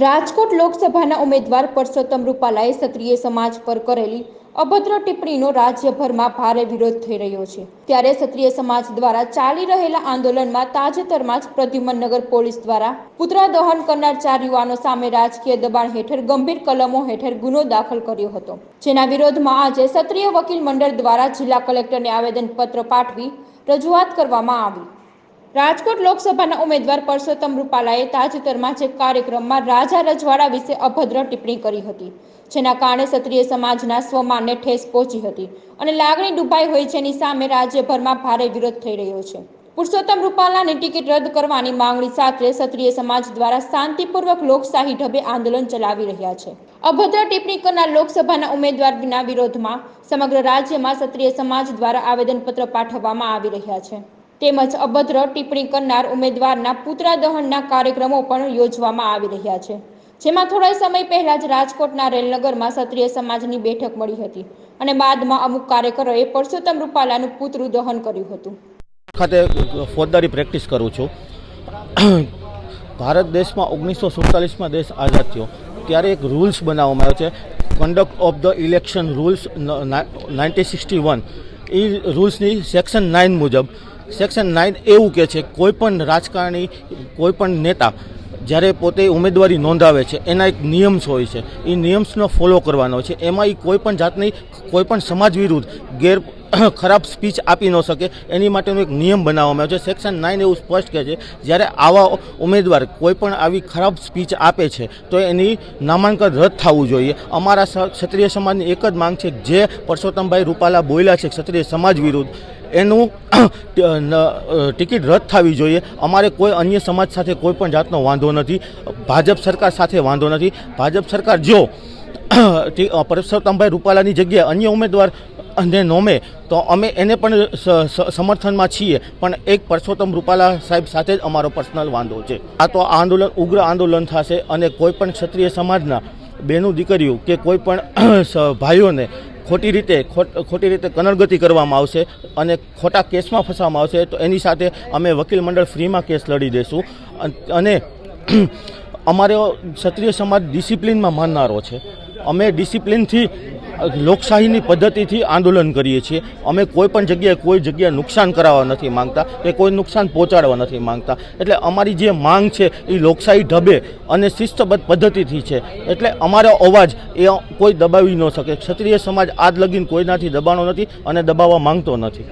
રાજકોટ લોકસભાના ઉમેદવાર પરસોત્તમ રૂપાલાએ ક્ષત્રિય સમાજ પર કરેલી અભદ્ર ટિપ્પણીનો રાજ્યભરમાં ભારે વિરોધ થઈ રહ્યો છે. ત્યારે ક્ષત્રિય સમાજ દ્વારા ચાલી રહેલા આંદોલનમાં તાજેતરમાં જ પ્રદ્યુમનનગર પોલીસ દ્વારા પુતળા દહન કરનાર ચાર યુવાનો સામે રાજકીય દબાણ હેઠળ ગંભીર કલમો હેઠળ ગુનો દાખલ કર્યો હતો. જેના વિરોધમાં આજે ક્ષત્રિય વકીલ મંડળ દ્વારા જિલ્લા કલેક્ટરને આવેદનપત્ર પાઠવી રજૂઆત કરવામાં આવી. રાજકોટ લોકસભાના ઉમેદવાર પરસોત્તમ રૂપાલાએ તાજેતરમાં જે કાર્યક્રમમાં રાજા રજવાડા વિશે અભદ્ર ટિપ્પણી કરી હતી, જેના કારણે ક્ષત્રિય સમાજના સ્વમાનને ઠેસ પહોંચી હતી અને લાગણી ડૂબાઈ હોય જેની સામે રાજ્યભરમાં ભારે વિરોધ થઈ રહ્યો છે. પુરુષોત્તમ રૂપાલાની ટિકિટ રદ કરવાની માંગણી સાથે ક્ષત્રિય સમાજ દ્વારા શાંતિપૂર્વક લોકશાહી ઢબે આંદોલન ચલાવી રહ્યા છે. અભદ્ર ટિપ્પણી કરનાર લોકસભાના ઉમેદવારના વિરોધમાં સમગ્ર રાજ્યમાં ક્ષત્રિય સમાજ દ્વારા આવેદનપત્ર પાઠવવામાં આવી રહ્યા છે. તેમજ અભદ્ર ટિપ્પણી કરનાર ઉમેદવારના પુતળા દહનના કાર્યક્રમો પણ યોજવામાં આવી રહ્યા છે. જેમાં થોડા સમય પહેલા જ રાજકોટના રેલનગરમાં ક્ષત્રિય સમાજની બેઠક મળી હતી અને બાદમાં અમુક કાર્યકરોએ પરસોત્તમ રૂપાલાનું પુતળું દહન કર્યું હતું. ખાતે ફોજદારી પ્રેક્ટિસ કરું છું. ભારત દેશમાં ઓગણીસો સુડતાલીસમાં દેશ આઝાદ થયો. ત્યારે એક રૂલ્સ બનાવવામાં આવ્યો છે. Conduct of the election rules nineteen sixty one. એ રૂલ્સની સેક્શન નાઇન મુજબ સેક્શન નાઇન એવું કહે છે કોઈ પણ રાજકારણી કોઈ પણ નેતા જ્યારે પોતે ઉમેદવારી નોંધાવે છે, એના એક નિયમ્સ હોય છે. એ નિયમ્સનો ફોલો કરવાનો છે. એમાં એ કોઈ પણ જાતની કોઈ પણ સમાજ વિરુદ્ધ ગેર ખરાબ સ્પીચ આપી ન શકે, એની માટેનો એક નિયમ બનાવવામાં આવ્યો છે. સેક્શન નાઇન એવું સ્પષ્ટ કહે છે, જ્યારે આવા ઉમેદવાર કોઈ પણ આવી ખરાબ સ્પીચ આપે છે, તો એની નામાંકન રદ થવું જોઈએ. અમારા ક્ષત્રિય સમાજની એક જ માંગ છે જે પરસોત્તમભાઈ રૂપાલા બોલ્યા છે ક્ષત્રિય સમાજ વિરુદ્ધ, એનું ટિકિટ રદ થવી જોઈએ. અમારે કોઈ અન્ય સમાજ સાથે કોઈ પણ જાતનો વાંધો નથી. ભાજપ સરકાર સાથે વાંધો નથી. ભાજપ સરકાર જો પરસોત્તમભાઈ રૂપાલાની જગ્યાએ અન્ય ઉમેદવાર ને નોમે, તો અમે એને પણ સમર્થનમાં છીએ. પણ એક પરસોત્તમ રૂપાલા સાહેબ સાથે જ અમારો પર્સનલ વાંધો છે. આ તો આંદોલન, ઉગ્ર આંદોલન થશે અને કોઈ પણ ક્ષત્રિય સમાજના બેનું દીકરીઓ કે કોઈ પણ ભાઈઓને ખોટી રીતે, ખોટ- ખોટી રીતે કનરગતિ કરવામાં આવશે અને ખોટા કેસમાં ફસાવામાં આવશે, તો એની સાથે અમે વકીલ મંડળ ફ્રીમાં કેસ લડી દઈશું અને અમારો ક્ષત્રિય સમાજ ડિસિપ્લિનમાં માનનારો છે. અમે ડિસિપ્લિનથી લોકશાહીની પદ્ધતિથી આંદોલન કરીએ છીએ. અમે કોઈ પણ જગ્યાએ કોઈ જગ્યાએ નુકસાન કરાવવા નથી માંગતા કે કોઈ નુકસાન પહોંચાડવા નથી માંગતા. એટલે અમારી જે માંગ છે એ લોકશાહી ઢબે અને શિસ્તબદ્ધ પદ્ધતિથી છે. એટલે અમારો અવાજ એ કોઈ દબાવી ન શકે. ક્ષત્રિય સમાજ આજ લગીન કોઈનાથી દબાણો નથી અને દબાવવા માંગતો નથી.